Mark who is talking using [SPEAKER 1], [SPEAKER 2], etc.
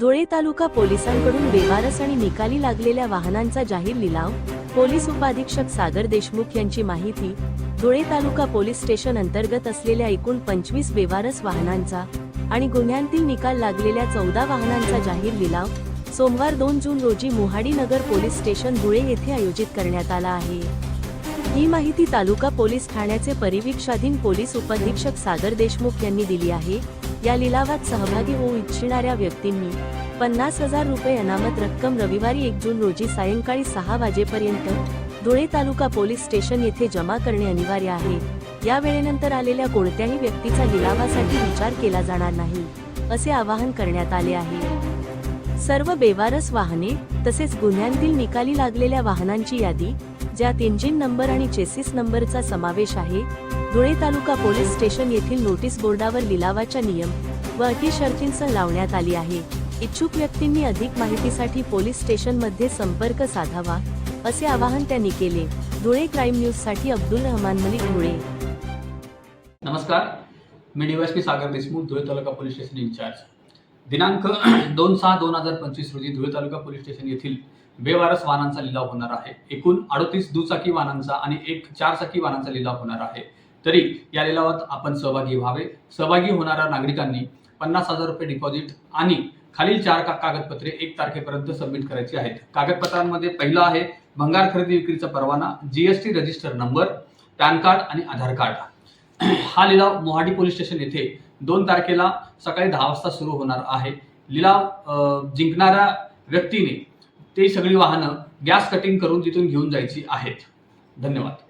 [SPEAKER 1] धुळे तालुका पोलिसांकडून बेवारस आणि निकाली लागलेल्या वाहनांचा जाहीर लिलाव पोलीस उपाधीक्षक सागर देशमुख यांची माहिती धुळे तालुका पोलीस स्टेशन अंतर्गत असलेल्या एकूण पंचवीस बेवारस वाहनांचा आणि गुन्ह्यांतील निकाल लागलेल्या चौदा वाहनांचा जाहीर लिलाव सोमवार दोन जून रोजी मोहाडी नगर पोलीस स्टेशन धुळे येथे आयोजित करण्यात आला आहे. ही माहिती तालुका पोलीस ठाण्याचे परिवीक्षाधीन पोलीस उपाधीक्षक सागर देशमुख यांनी दिली आहे. या लिलावात सहभागी होऊ इच्छिणाऱ्या व्यक्तींनी पन्नास हजार रुपये अनामत रक्कम रविवारी एक जून रोजी सायंकाळी सहा वाजेपर्यंत धुळे तालुका पोलीस स्टेशन येथे जमा करणे अनिवार्य आहे. या वेळेनंतर आलेल्या कोणत्याही व्यक्तीचा लिलावासाठी विचार केला जाणार नाही असे आवाहन करण्यात आले आहे. सर्व बेवारस वाहने तसेच गुन्ह्यांतील निकाली लागलेल्या वाहनांची यादी ज्यात इंजिन नंबर आणि चेसिस नंबरचा समावेश आहे धुळे तालुका पोलीस स्टेशन येथील नोटीस बोर्डावर लिलावाच्या नियम व अटी शर्तींसह लावण्यात आली आहे. इच्छुक व्यक्तींनी अधिक माहितीसाठी पोलीस स्टेशनमध्ये संपर्क साधावा असे आवाहन त्यांनी केले. धुळे क्राईम न्यूजसाठी अब्दुल रहमान मलिक धुळे.
[SPEAKER 2] नमस्कार. मी DYSP Sagar Deshmukh Dhule taluka police station incharge दिनांक दोन सहा दोन हजार पंचवीस रोजी धुळे तालुका पोलीस स्टेशन येथील बेवारस वाहनांचा लिलाव होणार आहे. एकूण अडतीस दुचाकी वाहनांचा आणि एक चारचाकी वाहनांचा लिलाव होणार आहे. तरी या लिलावात आपण सहभागी व्हावे. सहभागी होणाऱ्या नागरिकांनी पन्नास हजार रुपये डिपॉझिट आणि खालील चार का कागदपत्रे एक तारखेपर्यंत सबमिट करायची आहेत. कागदपत्रांमध्ये पहिलं आहे भंगार खरेदी विक्रीचा परवाना GST register number PAN card आणि आधार कार्ड. हा लिलाव मोहाडी पोलीस स्टेशन येथे दोन तारखेला सकाळी दहा वाजता सुरू होणार आहे. लिलाव जिंकणाऱ्या व्यक्तीने ते सगळी वाहनं गॅस कटिंग करून तिथून घेऊन जायची आहेत. धन्यवाद.